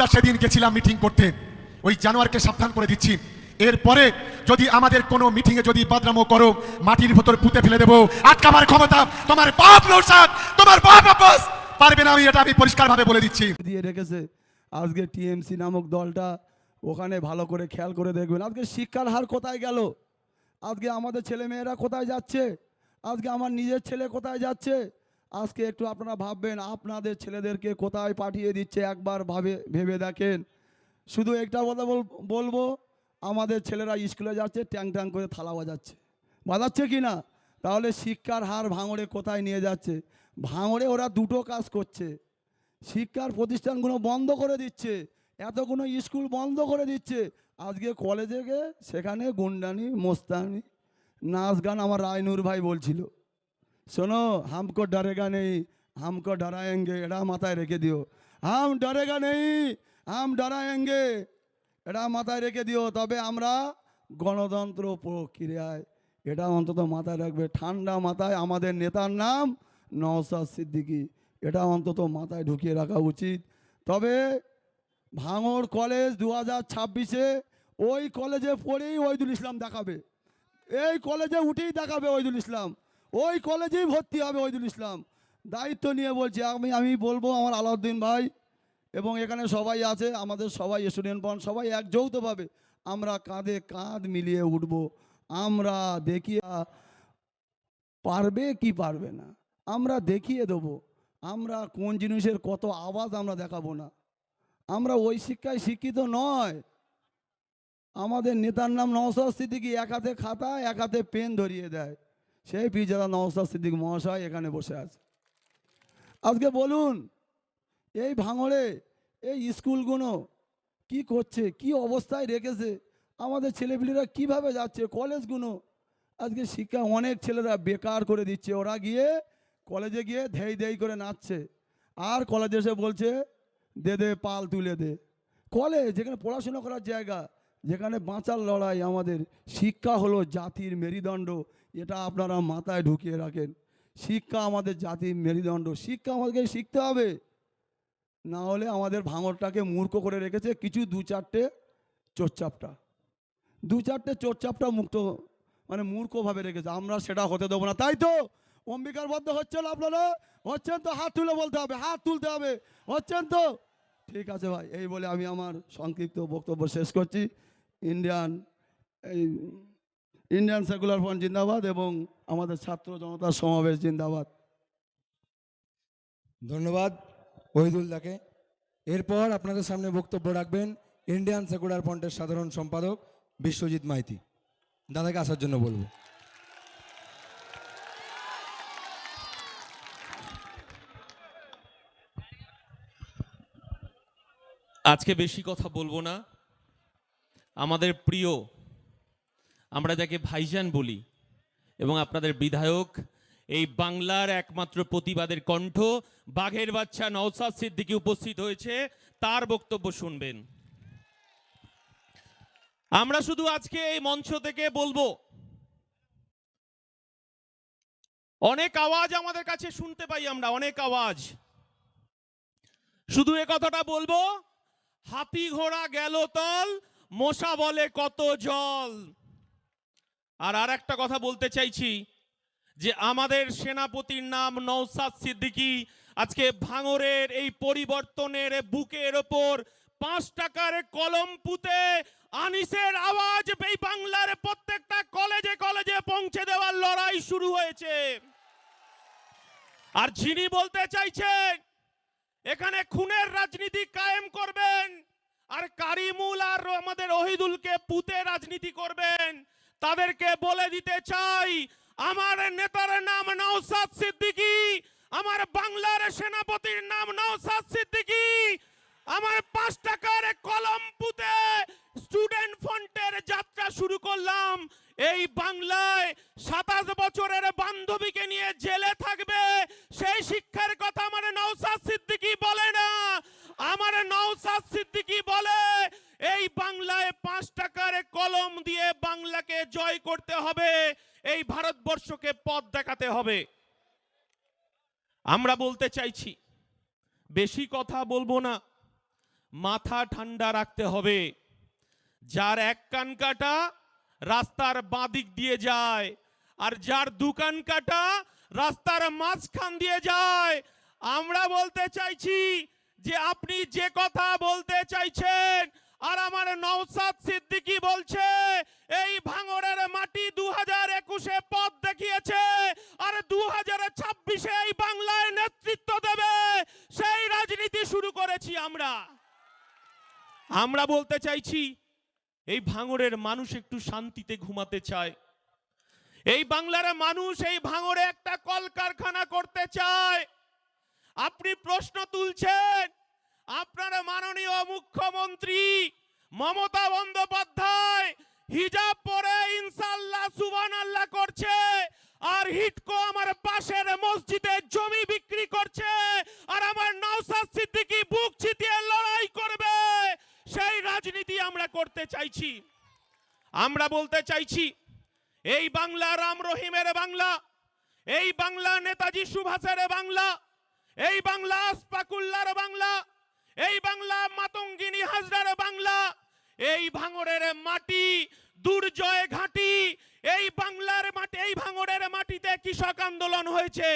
আমরা সেদিন গেছিলাম মিটিং করতে। ওই জানোয়ারকে সাবধান করে দিচ্ছি। এরপরে যদি আমাদের কোনো মিটিংয়ে যদি বাদরামো করো, মাটির ভেতর পুঁতে ফেলে দেবো। আটকাবার ক্ষমতা তোমার বাপ নৌসাদ, তোমার বাপ আব্বাস। পারবে না আমি, এটা আমি পরিষ্কারভাবে বলে দিচ্ছি। দিয়ে রেখেছে। আজকে টিএমসি নামক দলটা ওখানে ভালো করে খেয়াল করে দেখবেন। আজকে শিক্ষার হার কোথায় গেল? আজকে আমাদের ছেলে মেয়েরা কোথায় যাচ্ছে? আজকে আমার নিজের ছেলে কোথায় যাচ্ছে? আজকে একটু আপনারা ভাববেন, আপনাদের ছেলেদেরকে কোথায় পাঠিয়ে দিচ্ছে? একবার ভাবে, ভেবে দেখেন। শুধু একটা কথা বল- বলব, আমাদের ছেলেরা স্কুলে যাচ্ছে, ট্যাং ট্যাং করে থালা বাজাচ্ছে। বাজাচ্ছে কি না? তাহলে শিক্ষার হার ভাঙড়ে কোথায় নিয়ে যাচ্ছে? ভাঙড়ে ওরা দুটো কাজ করছে। শিক্ষার প্রতিষ্ঠানগুলো বন্ধ করে দিচ্ছে। এতগুলো স্কুল বন্ধ করে দিচ্ছে। আজকে কলেজে সেখানে গুন্ডানি মোস্তানি, নাচ গান আমার রায়নুর ভাই বলছিল। শোনো হামকো ডরেগা নেই হামকো ডরায়েঙ্গে এটা মাথায় রেখে দিও হাম ডরেগা নেই হাম ডরায়েঙ্গে এটা মাথায় রেখে দিও তবে আমরা গণতন্ত্র প্রক্রিয়ায় এটা অন্তত মাথায় রাখবে ঠান্ডা মাথায় আমাদের নেতার নাম নওসাদ সিদ্দিকী এটা অন্তত মাথায় ঢুকিয়ে রাখা উচিত তবে ভাঙড় কলেজ দু হাজার ছাব্বিশে ওই কলেজে পড়েই ওইদুল ইসলাম দেখাবে এই কলেজে উঠেই দেখাবে ওইদুল ইসলাম ওই কলেজেই ভর্তি হবে ওইদুল ইসলাম। দায়িত্ব নিয়ে বলছি, আমি আমি বলব আমার আলাউদ্দিন ভাই এবং এখানে সবাই আছে, আমাদের সবাই স্টুডেন্ট বন, সবাই এক যৌথভাবে আমরা কাঁধে কাঁধ মিলিয়ে উঠব। আমরা দেখিয়ে পারবে কি পারবে না, আমরা দেখিয়ে দেবো। আমরা কোন জিনিসের কত আওয়াজ আমরা দেখাবো না। আমরা ওই শিক্ষায় শিক্ষিত নয়। আমাদের নেতার নাম নওসাদ সিদ্দিকি এক হাতে খাতা, এক হাতে পেন ধরিয়ে দেয়। সেই পিজারা নওসাদ সিদ্দিক মহাশয় এখানে বসে আছে। আজকে বলুন, এই ভাঙড়ে এই স্কুলগুলো কি করছে, কি অবস্থায় রেখেছে, আমাদের ছেলেপিলেরা কীভাবে যাচ্ছে, কলেজগুলো? আজকে শিক্ষা অনেক ছেলেরা বেকার করে দিচ্ছে, ওরা গিয়ে কলেজে গিয়ে ধেই ধেই করে নাচছে। আর কলেজে এসে বলছে, দে দে, পাল তুলে দে। কলেজ, যেখানে পড়াশোনা করার জায়গা, যেখানে বাঁচার লড়াই আমাদের। শিক্ষা হলো জাতির মেরুদণ্ড এটা আপনারা মাথায় ঢুকিয়ে রাখেন। শিক্ষা আমাদের জাতির মেরুদণ্ড। শিক্ষা আমাদেরকে শিখতে হবে। না হলে আমাদের ভাঙরটাকে মূর্খ করে রেখেছে কিছু দু চারটে চোরচাপটা। দু চারটে চোরচাপটা মুক্ত মানে মূর্খভাবে রেখেছে। আমরা সেটা হতে দেবো না। তাই তো অম্বিকার বদ্ধ হচ্ছেন আপনারা? হচ্ছেন তো হাত তুলে বলতে হবে, হাত তুলতে হবে। হচ্ছেন তো? ঠিক আছে ভাই, এই বলে আমি আমার সংক্ষিপ্ত বক্তব্য শেষ করছি। ইন্ডিয়ান, এই ইন্ডিয়ান সেকুলার ফ্রন্ট জিন্দাবাদ এবং আমাদের ছাত্র জনতার সমাবেশ জিন্দাবাদ। ধন্যবাদ ওহিদুল্লাহকে এরপর আপনাদের সামনে বক্তব্য রাখবেন ইন্ডিয়ান সেকুলার ফ্রন্টের সাধারণ সম্পাদক বিশ্বজিৎ মাইতি। দাদাকে আসার জন্য বলব। আজকে বেশি কথা বলব না। আমাদের প্রিয় আমরা যাকে ভাইজান বলি এবং আপনাদের বিধায়ক, এই বাংলার একমাত্র প্রতিবাদের কণ্ঠ বাঘের বাচ্চা নওসাদ সিদ্দিকী উপস্থিত হয়েছে, তার বক্তব্য শুনবেন। আমরা শুধু আজকে এই মঞ্চ থেকে বলব, অনেক আওয়াজ আমাদের কাছে শুনতে পাই আমরা, অনেক আওয়াজ। শুধু এ কথাটা বলব, হাতি ঘোড়া গেল তল, মশা বলে কত জল। আর আর একটা কথা বলতে চাইছি যে আমাদের সেনাপতির নাম নৌসাদ সিদ্দিকী আজকে ভাঙরের এই পরিবর্তনের বুকের ওপর পাঁচ টাকার কলম পুঁতে আনিসের আওয়াজ এই বাংলার প্রত্যেকটা কলেজে কলেজে পৌঁছে দেওয়ার লড়াই শুরু হয়েছে। আর যিনি বলতে চাইছেন, এখানে খুনের রাজনীতি কায়েম করবেন, আর কারিমুল আর আমাদের ওহিদুলকে পুতে রাজনীতি করবেন তাদেরকে বলে দিতে চাই, আমার নেতার নাম নওসাদ সিদ্দিকী, আমার বাংলার সেনাপতির নাম নওসাদ সিদ্দিকী, আমার পাঁচ টাকার কলম পুঁতে স্টুডেন্ট ফন্টের যাত্রা শুরু করলাম। এই বাংলায় সাতাশ বছরের বান্ধবীকে নিয়ে জেলে থাকবে, সেই শিক্ষার কথা আমার নওসাদ সিদ্দিকী বলে না। আমার নওসাদ সিদ্দিকী বলে এই বাংলায় পাঁচ টাকার কলম দিয়ে বাংলাকে জয় করতে হবে, এই ভারতবর্ষকে পথ দেখাতে হবে। আমরা বলতে চাইছি, বেশি কথা বলব না, মাথা ঠান্ডা রাখতে হবে। যার এক কান কাটা রাস্তার বাঁদিক দিয়ে যায়, আর যার দোকান কাটা রাস্তার মাঝখান দিয়ে যায়, আমরা বলতে চাইছি যে আপনি যে কথা বলতে চাইছেন আর আমার নওসাদ সিদ্দিকী বলছে, এই ভাঙড়ের মাটি দু হাজার একুশে পথ দেখিয়েছে, আর দু হাজার ছাব্বিশে এই বাংলায় নেতৃত্ব দেবে। সেই রাজনীতি শুরু করেছি আমরা। আমরা বলতে চাইছি, এই ভাঙড়ের মানুষ একটু শান্তিতে ঘুমাতে চায়। এই বাংলার মানুষ এই ভাঙড়ে একটা কলকারখানা করতে চায়। আপনি প্রশ্ন তুলছেন, আপনার মাননীয় মুখ্যমন্ত্রী মমতা বন্দ্যোপাধ্যায় হিজাব পরে ইনশাল্লাহ সুবান আল্লাহ করছে, আর হিটকো আমার পাশের মসজিদে জমি বিক্রি করছে, আর আমার নওসাদ সিদ্দিকী বুক চিতিয়ে লড়াই করবে। সেই রাজনীতি আমরা করতে চাইছি। আমরা বলতে চাইছি, এই বাংলা রাম রহিমের বাংলা, এই বাংলা নেতাজি সুভাষের বাংলা, এই বাংলা আসপাকুল্লার বাংলা এই বাংলা মাতঙ্গিনী হাজরার বাংলা, এই ভাঙরের মাটি দুর্জয় ঘাটি, এই বাংলার মাটি, এই ভাঙরের মাটিতে কৃষক আন্দোলন হয়েছে।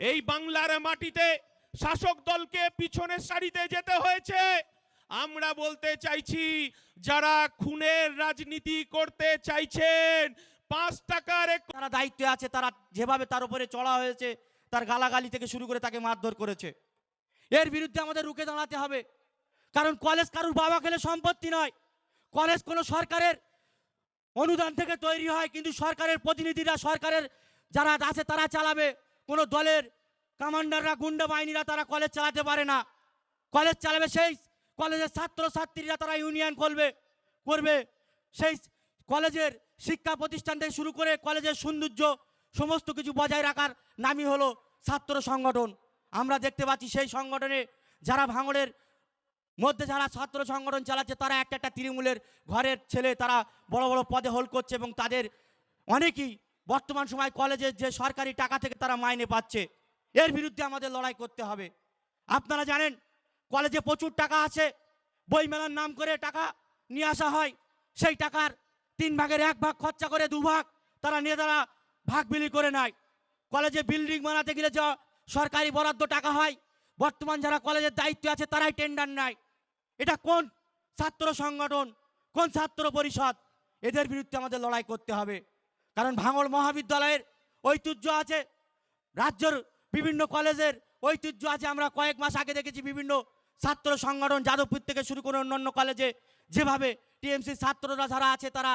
এই বাংলার মাটিতে শাসক দলকে পিছনের সারিতে যেতে হয়েছে। আমরা বলতে চাইছি, যারা খুনের রাজনীতি করতে চাইছেন, পাঁচ টাকার তারা দায়িত্বে আছে, তারা যেভাবে তার উপরে চড়া হয়েছে, তার গালাগালি থেকে শুরু করে তাকে মারধর করেছে। এর বিরুদ্ধে আমাদের রুখে দাঁড়াতে হবে। কারণ কলেজ কারুর বাবা খেলে সম্পত্তি নয়। কলেজ কোনো সরকারের অনুদান থেকে তৈরি হয়, কিন্তু সরকারের প্রতিনিধিরা, সরকারের যারা আছে তারা চালাবে। কোনো দলের কমান্ডাররা, গুন্ডা বাহিনীরা তারা কলেজ চালাতে পারে না। কলেজ চালাবে সেই কলেজের ছাত্র ছাত্রীরা তারা ইউনিয়ন করবে করবে। সেই কলেজের শিক্ষা প্রতিষ্ঠান থেকে শুরু করে কলেজের সৌন্দর্য, সমস্ত কিছু বজায় রাখার নামই হলো ছাত্র সংগঠন। আমরা দেখতে পাচ্ছি সেই সংগঠনে যারা ভাঙড়ের মধ্যে যারা ছাত্র সংগঠন চালাচ্ছে, তারা একটা একটা তৃণমূলের ঘরের ছেলে, তারা বড় বড় পদে হোল্ড করছে এবং তাদের অনেকেই বর্তমান সময় কলেজের যে সরকারি টাকা থেকে তারা মাইনে পাচ্ছে। এর বিরুদ্ধে আমাদের লড়াই করতে হবে। আপনারা জানেন, কলেজে প্রচুর টাকা আছে বই মেলার নাম করে টাকা নিয়ে আসা হয়। সেই টাকার তিন ভাগের এক ভাগ খরচা করে দু ভাগ তারা নিয়ে তারা ভাগ বিলি করে নেয়। কলেজে বিল্ডিং বানাতে গেলে যা সরকারি বরাদ্দ টাকা হয়, বর্তমান যারা কলেজের দায়িত্ব আছে তারাই টেন্ডার নেয়। এটা কোন ছাত্র সংগঠন, কোন ছাত্র পরিষদ? এদের বিরুদ্ধে আমাদের লড়াই করতে হবে। কারণ ভাঙড় মহাবিদ্যালয়ের ঐতিহ্য আছে, রাজ্যের বিভিন্ন কলেজের ঐতিহ্য আছে। আমরা কয়েক মাস আগে দেখেছি বিভিন্ন ছাত্র সংগঠন, যাদবপুর থেকে শুরু করে অন্যান্য কলেজে যেভাবে টিএমসি ছাত্ররা যারা আছে তারা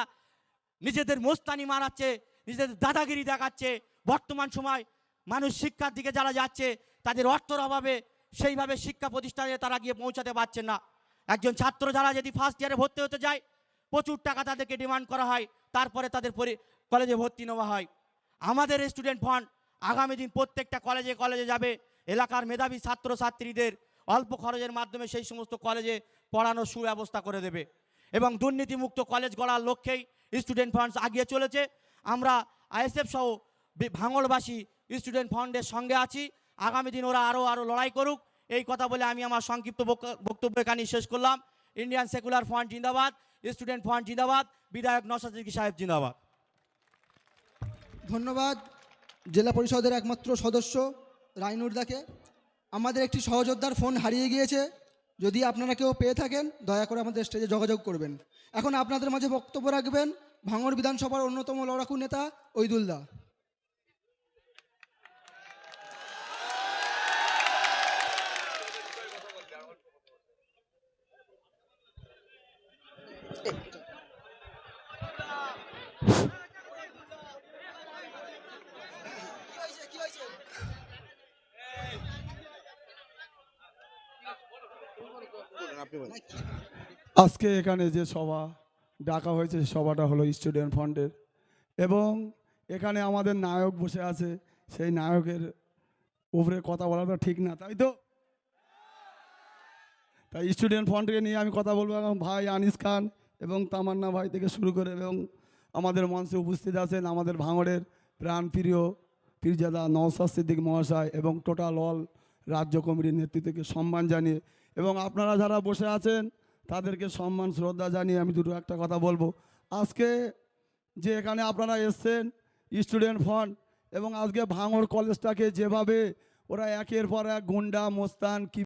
নিজেদের মোস্তানি মারাচ্ছে, নিজেদের দাদাগিরি দেখাচ্ছে। বর্তমান সময় মানুষ শিক্ষার দিকে যারা যাচ্ছে, তাদের অর্থর অভাবে সেইভাবে শিক্ষা প্রতিষ্ঠানে তারা গিয়ে পৌঁছাতে পারছে না। একজন ছাত্র যারা যদি ফার্স্ট ইয়ারে ভর্তি হতে যায়, প্রচুর টাকা তাদেরকে ডিমান্ড করা হয়, তারপরে তাদের পরি- কলেজে ভর্তি নেওয়া হয়। আমাদের স্টুডেন্ট ফান্ড আগামী দিন প্রত্যেকটা কলেজে কলেজে যাবে। এলাকার মেধাবী ছাত্র ছাত্রীদের অল্প খরচের মাধ্যমে সেই সমস্ত কলেজে পড়ানোর সুব্যবস্থা করে দেবে। এবং দুর্নীতিমুক্ত কলেজ গড়ার লক্ষ্যেই স্টুডেন্ট ফান্ডস আগিয়ে চলেছে। আমরা আইএসএফ সহ ভাঙড়বাসী স্টুডেন্ট ফান্ডের সঙ্গে আছি। আগামী দিন ওরা আরও আরও লড়াই করুক। এই কথা বলে আমি আমার সংক্ষিপ্ত বক্তব্য এখানে শেষ করলাম। ইন্ডিয়ান সেকুলার ফান্ড জিন্দাবাদ, স্টুডেন্ট ফান্ড জিন্দাবাদ, বিধায়ক নসাদ সিদ্দিকী সাহেব জিন্দাবাদ। ধন্যবাদ, জেলা পরিষদের একমাত্র সদস্য রাইনুরদাকে আমাদের একটি সহযোদ্ধার ফোন হারিয়ে গিয়েছে। যদি আপনারা কেউ পেয়ে থাকেন, দয়া করে আমাদের স্টেজে যোগাযোগ করবেন। এখন আপনাদের মাঝে বক্তব্য রাখবেন ভাঙড় বিধানসভার অন্যতম লড়াকু নেতা ঐদুলদা আজকে এখানে যে সভা ডাকা হয়েছে সভাটা হলো স্টুডেন্ট ফান্ডের এবং এখানে আমাদের নায়ক বসে আছে, সেই নায়কের উপরে কথা বলাটা ঠিক না, তাই তো? তাই স্টুডেন্ট ফান্ডকে নিয়ে আমি কথা বলব। ভাই আনিস খান এবং তামান্না ভাই থেকে শুরু করে এবং আমাদের মঞ্চে উপস্থিত আছেন আমাদের ভাঙড়ের প্রাণপ্রিয় পীরজাদা নওসাদ সিদ্দিক মহাশয় এবং টোটাল অল রাজ্য কমিটির নেতৃত্বকে সম্মান জানিয়ে এবং আপনারা যারা বসে আছেন, তাদেরকে সম্মান, শ্রদ্ধা জানিয়ে আমি দুটো একটা কথা বলব। আজকে যে এখানে আপনারা এসছেন, স্টুডেন্ট ফান্ড এবং আজকে ভাঙড় কলেজটাকে যেভাবে ওরা একের পর এক গুন্ডা, মোস্তান, কি